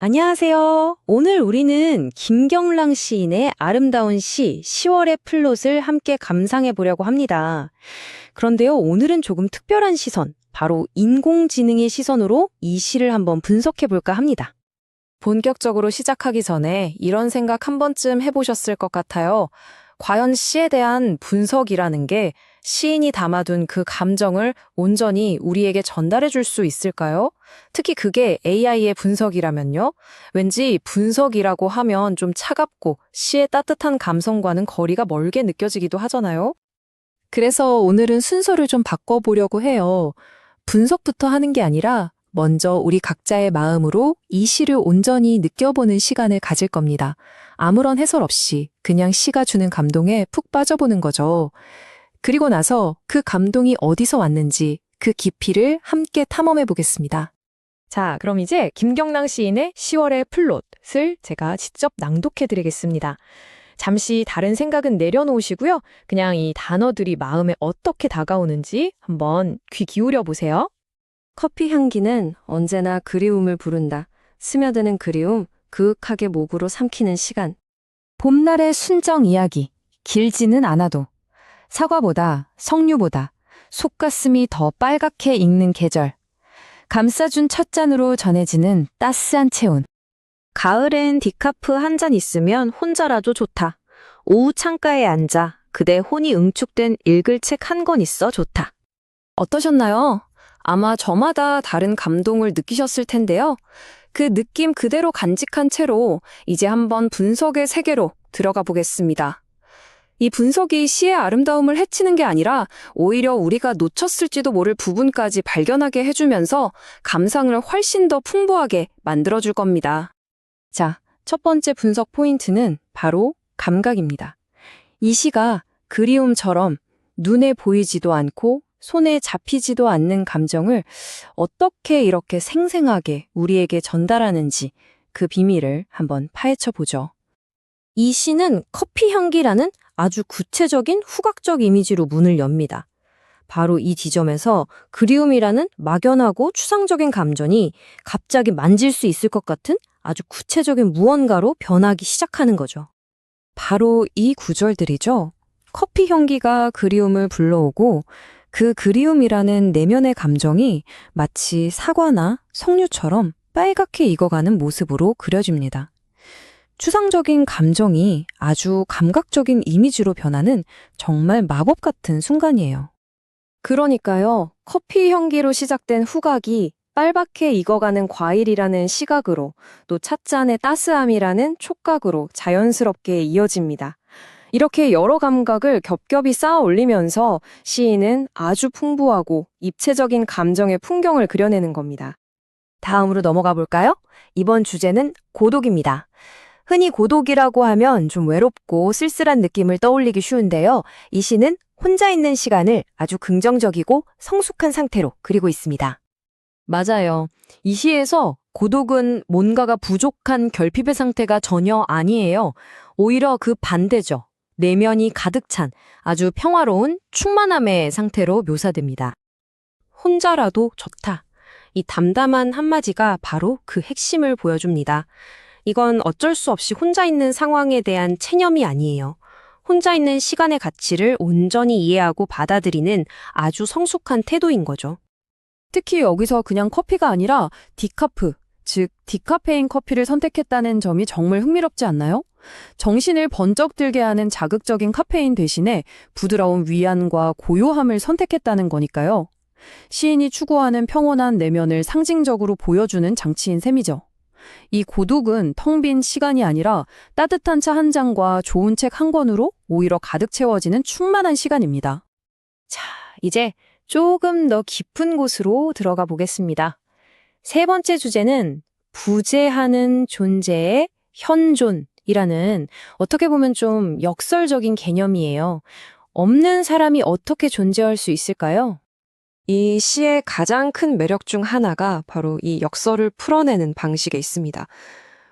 안녕하세요. 오늘 우리는 김경랑 시인의 아름다운 시 10월의 플롯을 함께 감상해 보려고 합니다. 그런데요, 오늘은 조금 특별한 시선, 바로 인공지능의 시선으로 이 시를 한번 분석해 볼까 합니다. 본격적으로 시작하기 전에 이런 생각 한 번쯤 해보셨을 것 같아요. 과연 시에 대한 분석이라는 게 시인이 담아둔 그 감정을 온전히 우리에게 전달해 줄 수 있을까요? 특히 그게 AI의 분석이라면요? 왠지 분석이라고 하면 좀 차갑고 시의 따뜻한 감성과는 거리가 멀게 느껴지기도 하잖아요? 그래서 오늘은 순서를 좀 바꿔보려고 해요. 분석부터 하는 게 아니라 먼저 우리 각자의 마음으로 이 시를 온전히 느껴보는 시간을 가질 겁니다. 아무런 해설 없이 그냥 시가 주는 감동에 푹 빠져보는 거죠. 그리고 나서 그 감동이 어디서 왔는지 그 깊이를 함께 탐험해 보겠습니다. 자, 그럼 이제 김경랑 시인의 10월의 플롯을 제가 직접 낭독해 드리겠습니다. 잠시 다른 생각은 내려놓으시고요. 그냥 이 단어들이 마음에 어떻게 다가오는지 한번 귀 기울여 보세요. 커피 향기는 언제나 그리움을 부른다. 스며드는 그리움, 그윽하게 목으로 삼키는 시간. 봄날의 순정 이야기, 길지는 않아도 사과보다 석류보다 속가슴이 더 빨갛게 익는 계절, 감싸준 첫 잔으로 전해지는 따스한 체온. 가을엔 디카프 한 잔 있으면 혼자라도 좋다. 오후 창가에 앉아 그대 혼이 응축된 읽을 책 한 권 있어 좋다. 어떠셨나요? 아마 저마다 다른 감동을 느끼셨을 텐데요. 그 느낌 그대로 간직한 채로 이제 한번 분석의 세계로 들어가 보겠습니다. 이 분석이 시의 아름다움을 해치는 게 아니라 오히려 우리가 놓쳤을지도 모를 부분까지 발견하게 해주면서 감상을 훨씬 더 풍부하게 만들어줄 겁니다. 자, 첫 번째 분석 포인트는 바로 감각입니다. 이 시가 그리움처럼 눈에 보이지도 않고 손에 잡히지도 않는 감정을 어떻게 이렇게 생생하게 우리에게 전달하는지 그 비밀을 한번 파헤쳐 보죠. 이 시는 커피 향기라는 아주 구체적인 후각적 이미지로 문을 엽니다. 바로 이 지점에서 그리움이라는 막연하고 추상적인 감정이 갑자기 만질 수 있을 것 같은 아주 구체적인 무언가로 변하기 시작하는 거죠. 바로 이 구절들이죠. 커피 향기가 그리움을 불러오고 그 그리움이라는 내면의 감정이 마치 사과나 석류처럼 빨갛게 익어가는 모습으로 그려집니다. 추상적인 감정이 아주 감각적인 이미지로 변하는 정말 마법 같은 순간이에요. 그러니까요, 커피 향기로 시작된 후각이 빨갛게 익어가는 과일이라는 시각으로 또 찻잔의 따스함이라는 촉각으로 자연스럽게 이어집니다. 이렇게 여러 감각을 겹겹이 쌓아 올리면서 시인은 아주 풍부하고 입체적인 감정의 풍경을 그려내는 겁니다. 다음으로 넘어가 볼까요? 이번 주제는 고독입니다. 흔히 고독이라고 하면 좀 외롭고 쓸쓸한 느낌을 떠올리기 쉬운데요. 이 시는 혼자 있는 시간을 아주 긍정적이고 성숙한 상태로 그리고 있습니다. 맞아요. 이 시에서 고독은 뭔가가 부족한 결핍의 상태가 전혀 아니에요. 오히려 그 반대죠. 내면이 가득 찬 아주 평화로운 충만함의 상태로 묘사됩니다. 혼자라도 좋다. 이 담담한 한마디가 바로 그 핵심을 보여줍니다. 이건 어쩔 수 없이 혼자 있는 상황에 대한 체념이 아니에요. 혼자 있는 시간의 가치를 온전히 이해하고 받아들이는 아주 성숙한 태도인 거죠. 특히 여기서 그냥 커피가 아니라 디카프, 즉 디카페인 커피를 선택했다는 점이 정말 흥미롭지 않나요? 정신을 번쩍 들게 하는 자극적인 카페인 대신에 부드러운 위안과 고요함을 선택했다는 거니까요. 시인이 추구하는 평온한 내면을 상징적으로 보여주는 장치인 셈이죠. 이 고독은 텅 빈 시간이 아니라 따뜻한 차 한 잔과 좋은 책 한 권으로 오히려 가득 채워지는 충만한 시간입니다. 자, 이제 조금 더 깊은 곳으로 들어가 보겠습니다. 세 번째 주제는 부재하는 존재의 현존이라는 어떻게 보면 좀 역설적인 개념이에요. 없는 사람이 어떻게 존재할 수 있을까요? 이 시의 가장 큰 매력 중 하나가 바로 이 역설을 풀어내는 방식에 있습니다.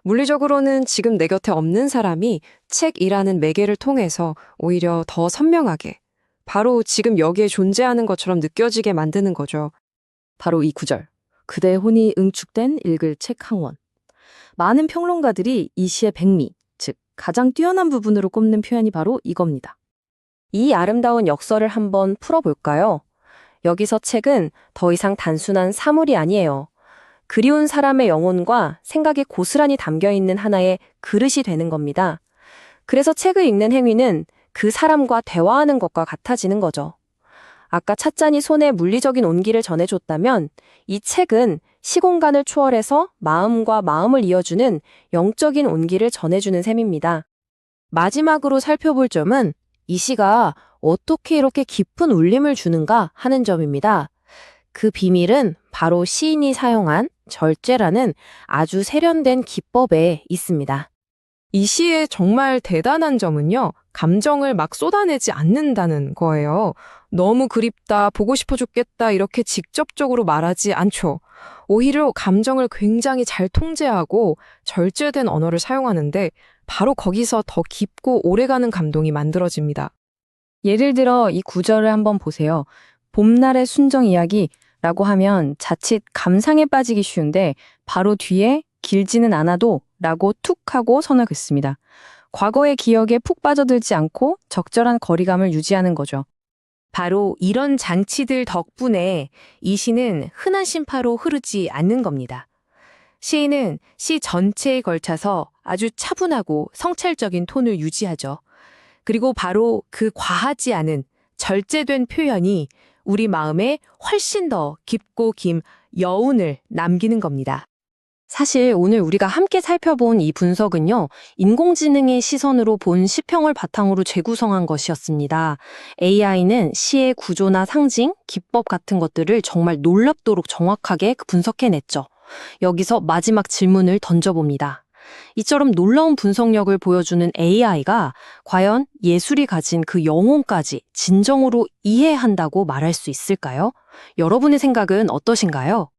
물리적으로는 지금 내 곁에 없는 사람이 책이라는 매개를 통해서 오히려 더 선명하게 바로 지금 여기에 존재하는 것처럼 느껴지게 만드는 거죠. 바로 이 구절. 그대 혼이 응축된 읽을 책 한 권. 많은 평론가들이 이 시의 백미, 즉 가장 뛰어난 부분으로 꼽는 표현이 바로 이겁니다. 이 아름다운 역설을 한번 풀어볼까요? 여기서 책은 더 이상 단순한 사물이 아니에요. 그리운 사람의 영혼과 생각이 고스란히 담겨 있는 하나의 그릇이 되는 겁니다. 그래서 책을 읽는 행위는 그 사람과 대화하는 것과 같아지는 거죠. 아까 찻잔이 손에 물리적인 온기를 전해줬다면 이 책은 시공간을 초월해서 마음과 마음을 이어주는 영적인 온기를 전해주는 셈입니다. 마지막으로 살펴볼 점은 이 시가 어떻게 이렇게 깊은 울림을 주는가 하는 점입니다. 그 비밀은 바로 시인이 사용한 절제라는 아주 세련된 기법에 있습니다. 이 시의 정말 대단한 점은요, 감정을 막 쏟아내지 않는다는 거예요. 너무 그립다, 보고 싶어 죽겠다, 이렇게 직접적으로 말하지 않죠. 오히려 감정을 굉장히 잘 통제하고 절제된 언어를 사용하는데, 바로 거기서 더 깊고 오래가는 감동이 만들어집니다. 예를 들어 이 구절을 한번 보세요. 봄날의 순정 이야기라고 하면 자칫 감상에 빠지기 쉬운데 바로 뒤에 길지는 않아도 라고 툭 하고 선을 긋습니다. 과거의 기억에 푹 빠져들지 않고 적절한 거리감을 유지하는 거죠. 바로 이런 장치들 덕분에 이 시는 흔한 심파로 흐르지 않는 겁니다. 시인은 시 전체에 걸쳐서 아주 차분하고 성찰적인 톤을 유지하죠. 그리고 바로 그 과하지 않은 절제된 표현이 우리 마음에 훨씬 더 깊고 긴 여운을 남기는 겁니다. 사실 오늘 우리가 함께 살펴본 이 분석은요, 인공지능의 시선으로 본 시평을 바탕으로 재구성한 것이었습니다. AI는 시의 구조나 상징, 기법 같은 것들을 정말 놀랍도록 정확하게 분석해냈죠. 여기서 마지막 질문을 던져봅니다. 이처럼 놀라운 분석력을 보여주는 AI가 과연 예술이 가진 그 영혼까지 진정으로 이해한다고 말할 수 있을까요? 여러분의 생각은 어떠신가요?